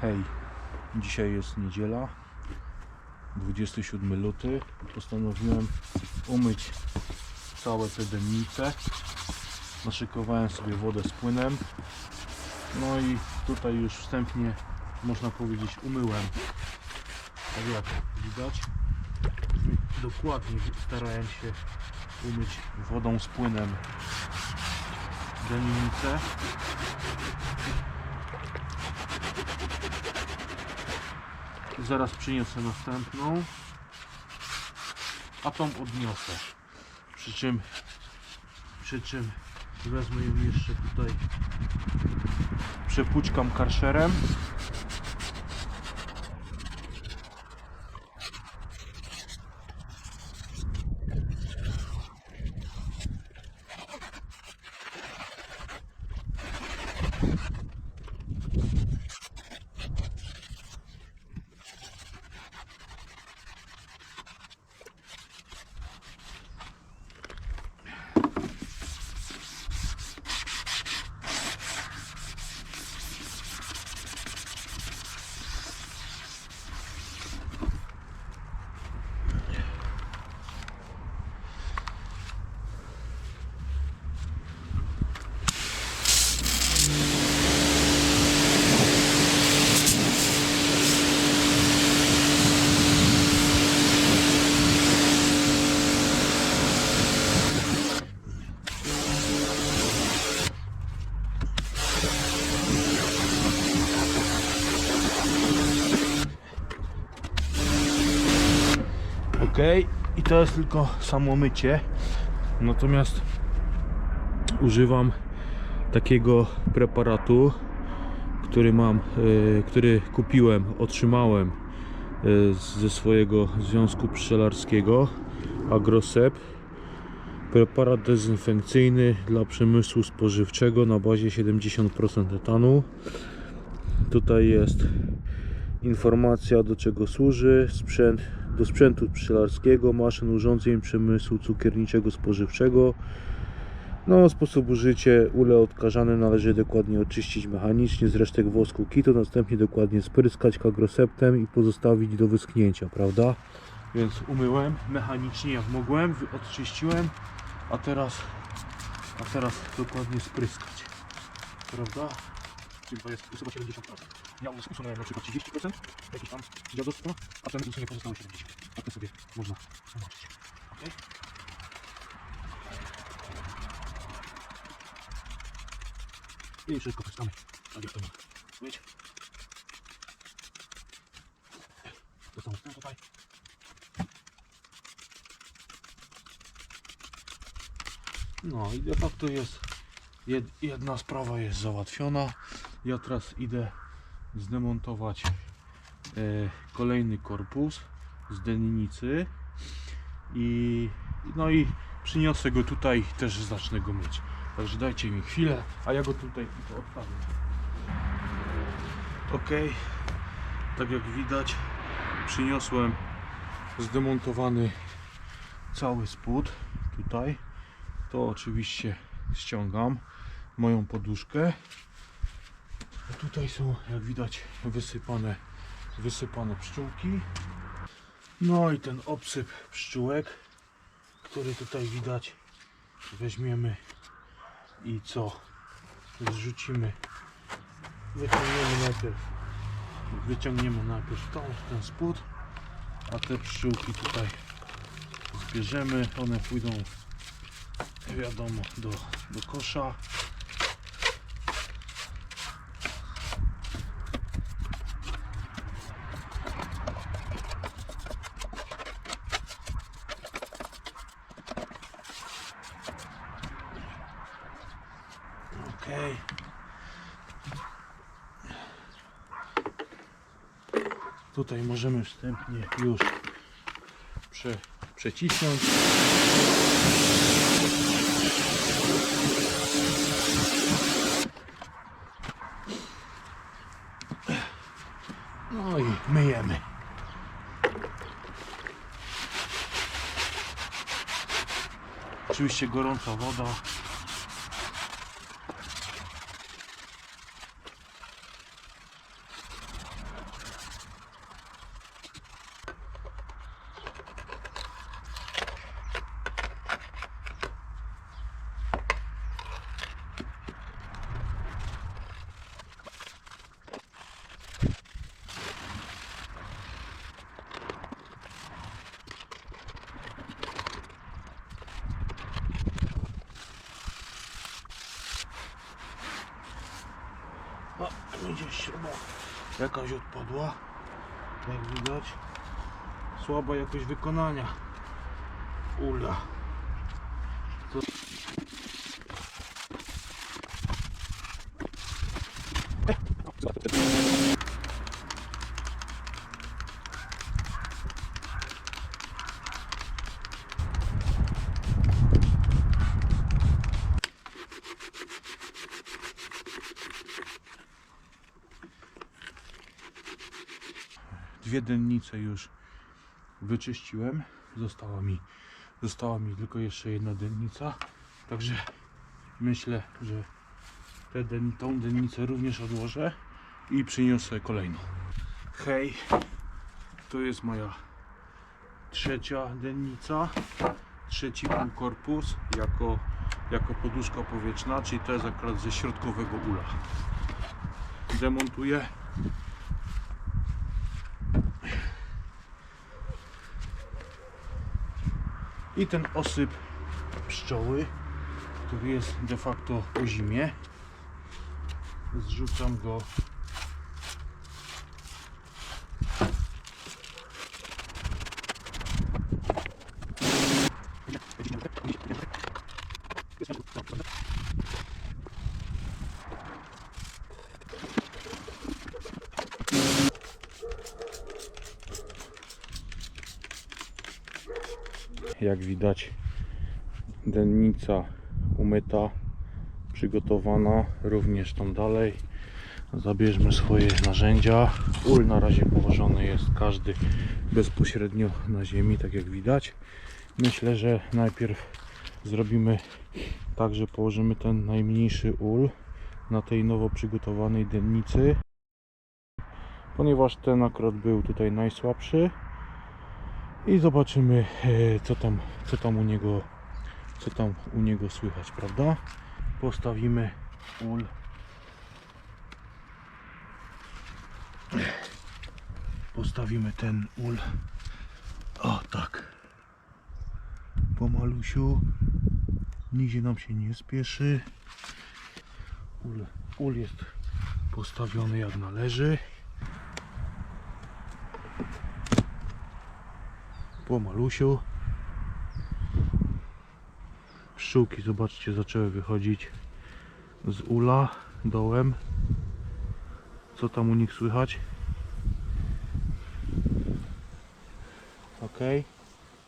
Hej, dzisiaj jest niedziela, 27 luty. Postanowiłem umyć całe te dennice. Naszykowałem sobie wodę z płynem. No i tutaj już wstępnie można powiedzieć umyłem. Tak jak widać, dokładnie starałem się umyć wodą z płynem dennicę. Zaraz przyniosę następną. A tą odniosę. Przy czym przy czym wezmę ją jeszcze tutaj przepućkam karszerem. I to jest tylko samo mycie. Natomiast używam takiego preparatu, który mam, e, który kupiłem, otrzymałem e, ze swojego związku pszczelarskiego Agrosep. Preparat dezynfekcyjny dla przemysłu spożywczego na bazie 70% etanu. Tutaj jest informacja do czego służy, sprzęt do sprzętu pszczelarskiego, maszyn, urządzeń przemysłu cukierniczego, spożywczego. No, sposób użycia ule odkażane należy dokładnie oczyścić mechanicznie z resztek wosku kitu, następnie dokładnie spryskać kagroseptem i pozostawić do wyschnięcia, prawda? Więc umyłem mechanicznie jak mogłem, odczyściłem, a teraz, a teraz dokładnie spryskać, prawda? Czyli to jest chyba 70%. Ja us- usunąłem na przykład 30% jakieś tam dziadostwa, a ten usunie pozostałe 70%. A to sobie można zobaczyć. Ok? I tak jak to ma. To samo z tym tutaj. No i de facto jest jed, jedna sprawa jest załatwiona. Ja teraz idę zdemontować e, kolejny korpus z dennicy i no i przyniosę go tutaj też zacznę go myć. Także dajcie mi chwilę, a ja go tutaj odstawię. Ok, tak jak widać przyniosłem zdemontowany cały spód tutaj. To oczywiście ściągam moją poduszkę. A tutaj są, jak widać, wysypane, wysypane pszczółki. No i ten obsyp pszczółek, który tutaj widać, weźmiemy i co? Zrzucimy. Wyciągniemy najpierw. Wyciągniemy najpierw tą, ten spód, a te pszczółki tutaj zbierzemy. One pójdą wiadomo do, do kosza. Tutaj możemy wstępnie już prze, przecisnąć. No i myjemy. Oczywiście gorąca woda. Śruba jakaś odpadła. Jak widać. Słaba jakość wykonania. Ula. Dwie dennice już wyczyściłem. Została mi, została mi tylko jeszcze jedna dennica. Także myślę, że tę den, tą dennicę również odłożę i przyniosę kolejną. Hej, to jest moja trzecia dennica, trzeci półkorpus jako, jako poduszka powietrzna, czyli to jest akurat ze środkowego ula. Demontuję i ten osyp pszczoły, który jest de facto po zimie. Zrzucam go jak widać dennica umyta przygotowana. Również tam dalej. Zabierzmy swoje narzędzia. Ul na razie położony jest każdy bezpośrednio na ziemi tak jak widać. Myślę, że najpierw zrobimy tak, że położymy ten najmniejszy ul na tej nowo przygotowanej dennicy ponieważ ten akurat był tutaj najsłabszy i zobaczymy e, co tam, co tam u niego co tam u niego słychać, prawda? Postawimy ul. Postawimy ten ul. O tak. Pomalusiu nigdzie nam się nie spieszy. Ul, ul jest postawiony jak należy po malusiu. Pszczółki, zobaczcie, zaczęły wychodzić z ula dołem. Co tam u nich słychać? Ok.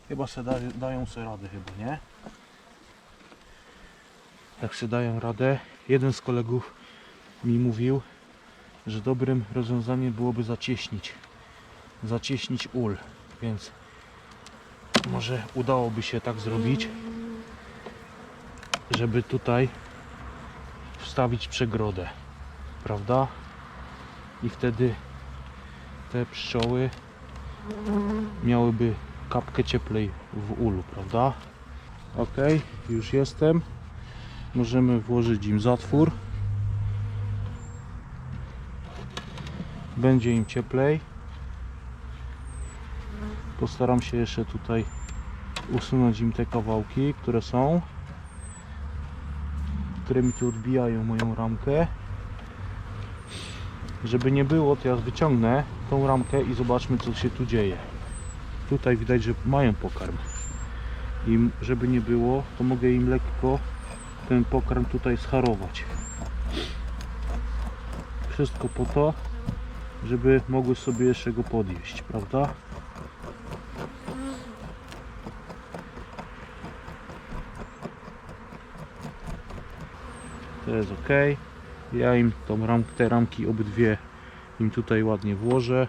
Chyba se da, dają sobie radę chyba, nie? Jak se dają radę. Jeden z kolegów mi mówił, że dobrym rozwiązaniem byłoby zacieśnić. Zacieśnić ul. Więc może udałoby się tak zrobić, żeby tutaj wstawić przegrodę, prawda? I wtedy te pszczoły miałyby kapkę cieplej w ulu, prawda? Ok, już jestem. Możemy włożyć im zatwór. Będzie im cieplej. Postaram się jeszcze tutaj usunąć im te kawałki, które są, które mi tu odbijają moją ramkę. Żeby nie było, to ja wyciągnę tą ramkę i zobaczmy co się tu dzieje. Tutaj widać, że mają pokarm. I żeby nie było, to mogę im lekko ten pokarm tutaj scharować. Wszystko po to, żeby mogły sobie jeszcze go podjeść, prawda? To jest ok. Ja im tą ram, te ramki obydwie im tutaj ładnie włożę.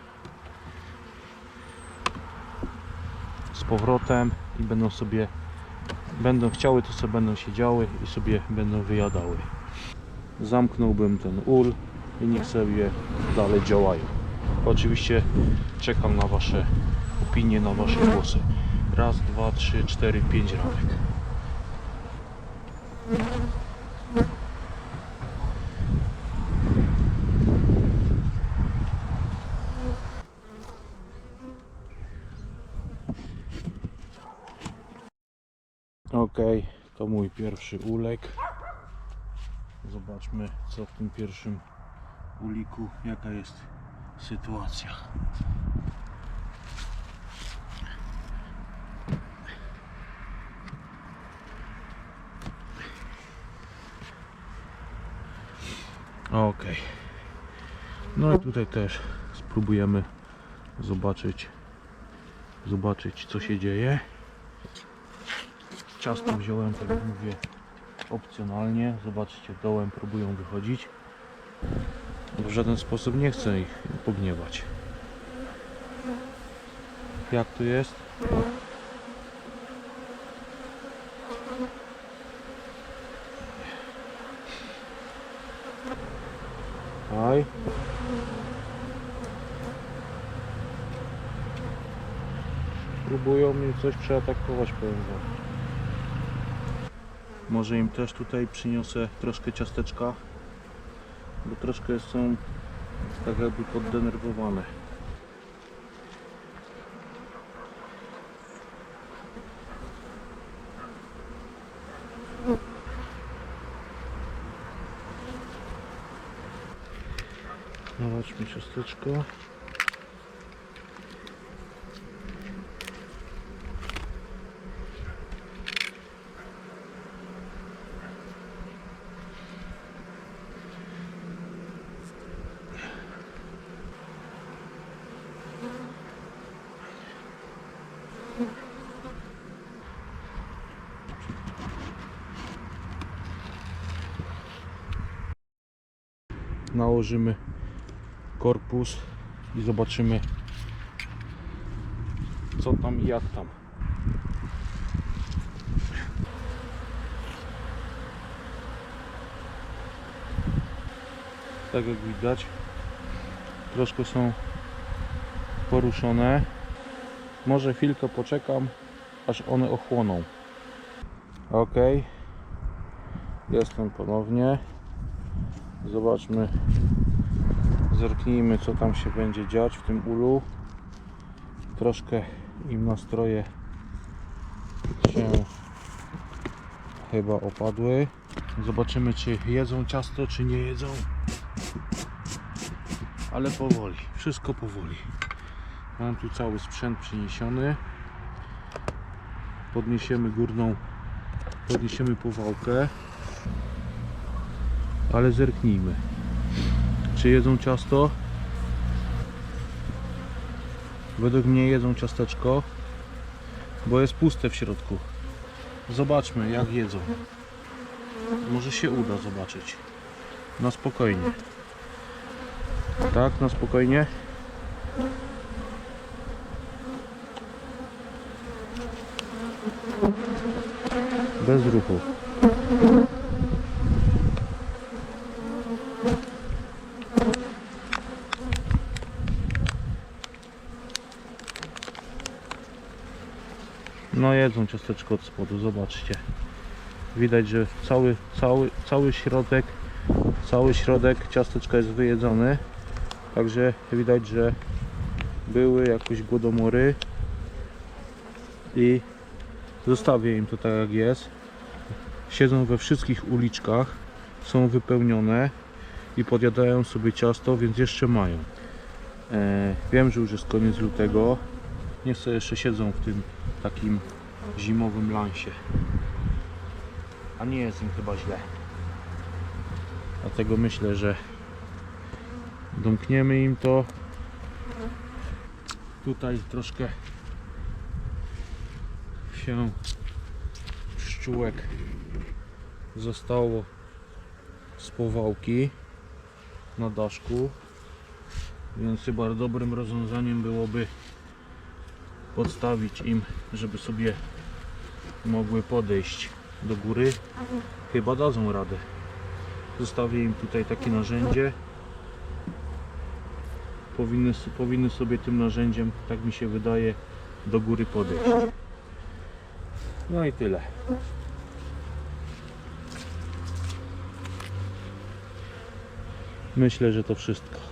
Z powrotem i będą sobie będą chciały to sobie będą siedziały i sobie będą wyjadały. Zamknąłbym ten ul i niech sobie dalej działają. Oczywiście czekam na wasze opinie na wasze głosy. Raz, dwa, trzy, cztery, pięć ramek Ok, to mój pierwszy ulek. Zobaczmy, co w tym pierwszym uliku jaka jest sytuacja. Okej. No i tutaj też spróbujemy zobaczyć zobaczyć co się dzieje. Ciasto wziąłem, tak jak mówię, opcjonalnie. Zobaczcie, dołem próbują wychodzić. W żaden sposób nie chcę ich pogniewać. Jak tu jest? Aj. Próbują mnie coś przeatakować, powiem wam. Może im też tutaj przyniosę troszkę ciasteczka, bo troszkę są tak jakby poddenerwowane. Zobaczmy ciasteczko. Nałożymy korpus i zobaczymy co tam i jak tam. Tak jak widać, troszkę są poruszone. Może chwilkę poczekam, aż one ochłoną. Ok, jestem ponownie. Zobaczmy Zerknijmy co tam się będzie dziać w tym ulu. Troszkę im nastroje się chyba opadły. Zobaczymy czy jedzą ciasto czy nie jedzą. Ale powoli, wszystko powoli. Mam tu cały sprzęt przyniesiony. Podniesiemy górną, podniesiemy powałkę. Ale zerknijmy. Czy jedzą ciasto? Według mnie jedzą ciasteczko, bo jest puste w środku. Zobaczmy jak jedzą. Może się uda zobaczyć. Na spokojnie. Tak, na spokojnie. Bez ruchu. No jedzą ciasteczko od spodu, zobaczcie. Widać, że cały, cały, cały środek, cały środek ciasteczka jest wyjedzony. Także widać, że były jakoś głodomory i zostawię im to tak jak jest. Siedzą we wszystkich uliczkach, są wypełnione i podjadają sobie ciasto, więc jeszcze mają. E, wiem, że już jest koniec lutego. Niech sobie jeszcze siedzą w tym takim zimowym lansie. A nie jest im chyba źle. Dlatego myślę, że domkniemy im to. Tutaj troszkę się pszczółek zostało z powałki na daszku. Więc chyba dobrym rozwiązaniem byłoby podstawić im, żeby sobie mogły podejść do góry. Chyba dadzą radę. Zostawię im tutaj takie narzędzie. Powinny, powinny sobie tym narzędziem, tak mi się wydaje, do góry podejść. No i tyle. Myślę, że to wszystko.